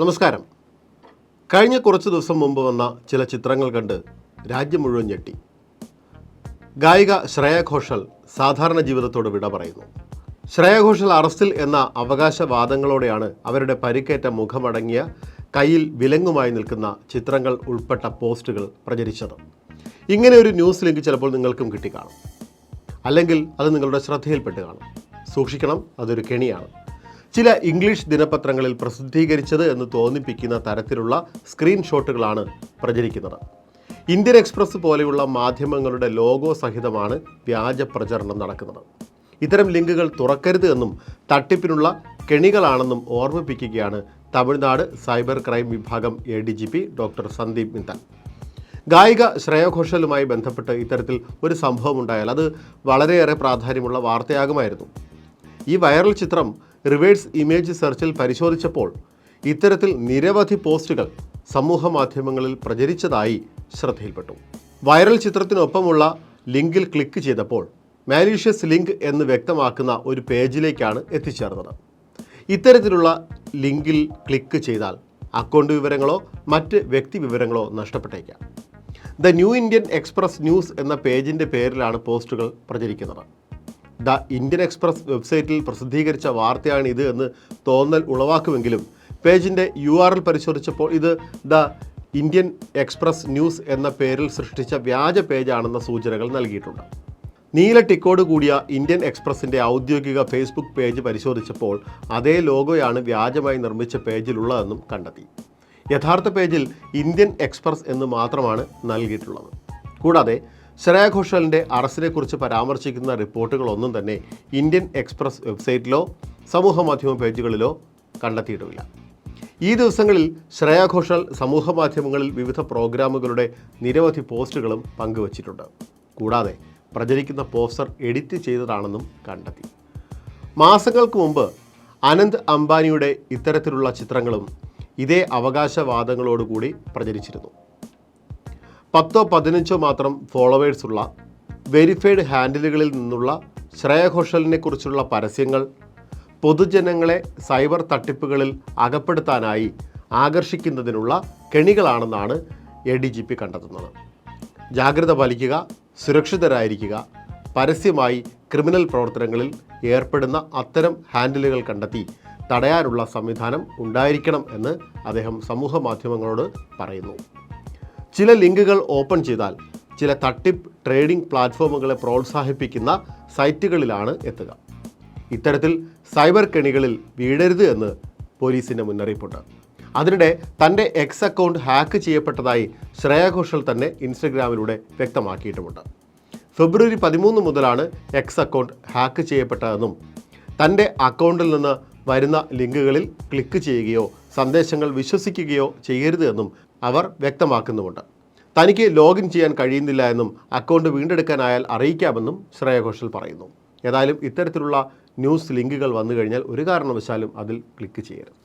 നമസ്കാരം. കഴിഞ്ഞ കുറച്ച് ദിവസം മുമ്പ് വന്ന ചില ചിത്രങ്ങൾ കണ്ട് രാജ്യം മുഴുവൻ ഞെട്ടി. ഗായിക ശ്രേയ ഘോഷൽ സാധാരണ ജീവിതത്തോട് വിട പറയുന്നു. ശ്രേയ ഘോഷൽ അറസ്റ്റിൽ എന്ന അവകാശവാദങ്ങളോടെയാണ് അവരുടെ പരിക്കേറ്റ മുഖമടങ്ങിയ കയ്യിൽ വിലങ്ങുമായി നിൽക്കുന്ന ചിത്രങ്ങൾ ഉൾപ്പെട്ട പോസ്റ്റുകൾ പ്രചരിച്ചത്. ഇങ്ങനെ ഒരു ന്യൂസ് ലിങ്ക് ചിലപ്പോൾ നിങ്ങൾക്കും കിട്ടിക്കാണും അല്ലെങ്കിൽ അത് നിങ്ങളുടെ ശ്രദ്ധയിൽപ്പെട്ട് കാണും. സൂക്ഷിക്കണം അതൊരു കെണിയാണ്. ചില ഇംഗ്ലീഷ് ദിനപത്രങ്ങളിൽ പ്രസിദ്ധീകരിച്ചത് എന്ന് തോന്നിപ്പിക്കുന്ന തരത്തിലുള്ള സ്ക്രീൻഷോട്ടുകളാണ് പ്രചരിക്കുന്നത്. ഇന്ത്യൻ എക്സ്പ്രസ് പോലെയുള്ള മാധ്യമങ്ങളുടെ ലോഗോ സഹിതമാണ് വ്യാജ പ്രചരണം നടക്കുന്നത്. ഇത്തരം ലിങ്കുകൾ തുറക്കരുത് എന്നും തട്ടിപ്പിനുള്ള കെണികളാണെന്നും ഓർമ്മിപ്പിക്കുകയാണ് തമിഴ്നാട് സൈബർ ക്രൈം വിഭാഗം A D G P doctor Sandeep Mittal. ഗായിക ശ്രേയ ഘോഷലുമായി ബന്ധപ്പെട്ട് ഇത്തരത്തിൽ ഒരു സംഭവം ഉണ്ടായാൽ അത് വളരെയേറെ പ്രാധാന്യമുള്ള വാർത്തയാകുമായിരുന്നു. ഈ വൈറൽ ചിത്രം റിവേഴ്സ് ഇമേജ് സെർച്ചിൽ പരിശോധിച്ചപ്പോൾ ഇത്തരത്തിൽ നിരവധി പോസ്റ്റുകൾ സമൂഹ മാധ്യമങ്ങളിൽ പ്രചരിച്ചതായി ശ്രദ്ധയിൽപ്പെട്ടു. വൈറൽ ചിത്രത്തിനൊപ്പമുള്ള ലിങ്കിൽ ക്ലിക്ക് ചെയ്തപ്പോൾ മാലീഷ്യസ് ലിങ്ക് എന്ന് വ്യക്തമാക്കുന്ന ഒരു പേജിലേക്കാണ് എത്തിച്ചേർന്നത്. ഇത്തരത്തിലുള്ള ലിങ്കിൽ ക്ലിക്ക് ചെയ്താൽ അക്കൗണ്ട് വിവരങ്ങളോ മറ്റ് വ്യക്തി വിവരങ്ങളോ നഷ്ടപ്പെട്ടേക്കാം. The new Indian express news എന്ന പേജിന്റെ പേരിലാണ് പോസ്റ്റുകൾ പ്രചരിക്കുന്നത്. ദ ഇന്ത്യൻ എക്സ്പ്രസ് വെബ്സൈറ്റിൽ പ്രസിദ്ധീകരിച്ച വാർത്തയാണ് ഇത് എന്ന് തോന്നൽ ഉളവാക്കുമെങ്കിലും പേജിന്റെ യു ആർ എൽ പരിശോധിച്ചപ്പോൾ ഇത് ദ ഇന്ത്യൻ എക്സ്പ്രസ് ന്യൂസ് എന്ന പേരിൽ സൃഷ്ടിച്ച വ്യാജ പേജാണെന്ന സൂചനകൾ നൽകിയിട്ടുണ്ട്. നീല ടിക്കോട് കൂടിയ ഇന്ത്യൻ എക്സ്പ്രസിന്റെ ഔദ്യോഗിക ഫേസ്ബുക്ക് പേജ് പരിശോധിച്ചപ്പോൾ അതേ ലോഗോയാണ് വ്യാജമായി നിർമ്മിച്ച പേജിലുള്ളതെന്നും കണ്ടെത്തി. യഥാർത്ഥ പേജിൽ ഇന്ത്യൻ എക്സ്പ്രസ് എന്ന് മാത്രമാണ് നൽകിയിട്ടുള്ളത്. കൂടാതെ ശ്രേയ ഘോഷലിന്റെ അറസ്റ്റിനെക്കുറിച്ച് പരാമർശിക്കുന്ന റിപ്പോർട്ടുകളൊന്നും തന്നെ ഇന്ത്യൻ എക്സ്പ്രസ് വെബ്സൈറ്റിലോ സമൂഹ മാധ്യമ പേജുകളിലോ കണ്ടെത്തിയിട്ടുമില്ല ഈ ദിവസങ്ങളിൽ ശ്രേയ ഘോഷാൽ സമൂഹ മാധ്യമങ്ങളിൽ വിവിധ പ്രോഗ്രാമുകളുടെ നിരവധി പോസ്റ്റുകളും പങ്കുവച്ചിട്ടുണ്ട്. കൂടാതെ പ്രചരിക്കുന്ന പോസ്റ്റർ എഡിറ്റ് ചെയ്തതാണെന്നും കണ്ടെത്തി. മാസങ്ങൾക്ക് മുമ്പ് അനന്ത് അംബാനിയുടെ ഇത്തരത്തിലുള്ള ചിത്രങ്ങളും ഇതേ അവകാശവാദങ്ങളോടുകൂടി പ്രചരിച്ചിരുന്നു. പത്തോ പതിനഞ്ചോ മാത്രം ഫോളോവേഴ്സുള്ള വെരിഫൈഡ് ഹാൻഡിലുകളിൽ നിന്നുള്ള ശ്രേയഘോഷലിനെ കുറിച്ചുള്ള പരസ്യങ്ങൾ പൊതുജനങ്ങളെ സൈബർ തട്ടിപ്പുകളിൽ അകപ്പെടുത്താനായി ആകർഷിക്കുന്നതിനുള്ള കെണികളാണെന്നാണ് എ ഡി ജി പി കണ്ടെത്തുന്നത്. ജാഗ്രത പാലിക്കുക സുരക്ഷിതരായിരിക്കുക പരസ്യമായി ക്രിമിനൽ പ്രവർത്തനങ്ങളിൽ ഏർപ്പെടുന്ന അത്തരം ഹാൻഡിലുകൾ കണ്ടെത്തി തടയാനുള്ള സംവിധാനം ഉണ്ടായിരിക്കണം എന്ന് അദ്ദേഹം സമൂഹ മാധ്യമങ്ങളോട് പറയുന്നു. ചില ലിങ്കുകൾ ഓപ്പൺ ചെയ്താൽ ചില തട്ടിപ്പ് ട്രേഡിംഗ് പ്ലാറ്റ്ഫോമുകളെ പ്രോത്സാഹിപ്പിക്കുന്ന സൈറ്റുകളിലാണ് എത്തുക. ഇത്തരത്തിൽ സൈബർ കെണികളിൽ വീഴരുത് എന്ന് പോലീസിന്റെ മുന്നറിയിപ്പുണ്ട്. അതിനിടെ തന്റെ എക്സ് അക്കൗണ്ട് ഹാക്ക് ചെയ്യപ്പെട്ടതായി ശ്രേയ ഘോഷൽ തന്നെ ഇൻസ്റ്റഗ്രാമിലൂടെ വ്യക്തമാക്കിയിട്ടുമുണ്ട്. ഫെബ്രുവരി പതിമൂന്ന് മുതലാണ് എക്സ് അക്കൗണ്ട് ഹാക്ക് ചെയ്യപ്പെട്ടതെന്നും തന്റെ അക്കൗണ്ടിൽ നിന്ന് വരുന്ന ലിങ്കുകളിൽ ക്ലിക്ക് ചെയ്യുകയോ സന്ദേശങ്ങൾ വിശ്വസിക്കുകയോ ചെയ്യരുത് എന്നും അവർ വ്യക്തമാക്കുന്നുമുണ്ട്. തനിക്ക് ലോഗിൻ ചെയ്യാൻ കഴിയുന്നില്ല എന്നും അക്കൗണ്ട് വീണ്ടെടുക്കാനായാൽ അറിയിക്കാമെന്നും ശ്രേയ ഘോഷൽ പറയുന്നു. ഏതായാലും ഇത്തരത്തിലുള്ള ന്യൂസ് ലിങ്കുകൾ വന്നു കഴിഞ്ഞാൽ ഒരു കാരണവശാലും അതിൽ ക്ലിക്ക് ചെയ്യരുത്.